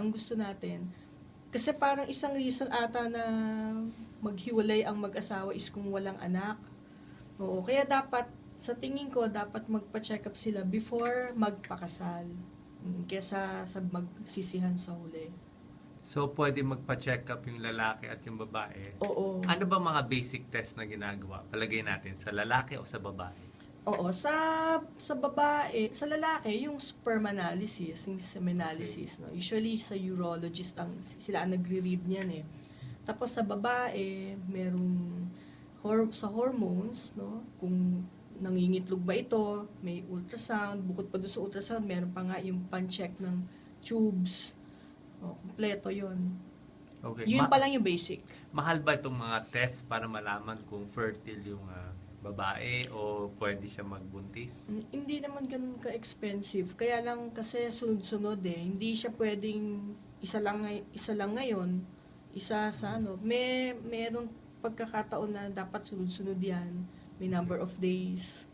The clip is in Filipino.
ang gusto natin. Kasi parang isang reason ata na maghiwalay ang mag-asawa is kung walang anak. Oo, kaya dapat, sa tingin ko, dapat magpa-check up sila before magpakasal. Mm, Kesa sa magsisihan sa huli. So, pwede magpa-check up yung lalaki at yung babae. Oo. Ano ba mga basic test na ginagawa? Palagay natin sa lalaki o sa babae? Oo, sa sa babae, sa lalaki, yung sperm analysis, yung semen analysis, no. Usually sa urologist ang sila ang nagre-read niyan eh. Tapos sa babae, merong hor- sa hormones, no, kung nangingitlog ba ito, may ultrasound, bukod pa doon sa ultrasound, meron pa nga yung pan-check ng tubes. O, kompleto 'yon. Okay. Yun Ma- pa lang yung basic. mahal ba itong mga test para malaman kung fertile yung ah, babae o pwede siya magbuntis? Hindi naman ganun ka-expensive. Kaya lang kasi sunod-sunod eh. Hindi siya pwedeng isa lang isa lang ngayon, isa sa ano. May merong pagkakataon na dapat sunod-sunod 'yan. May number of days.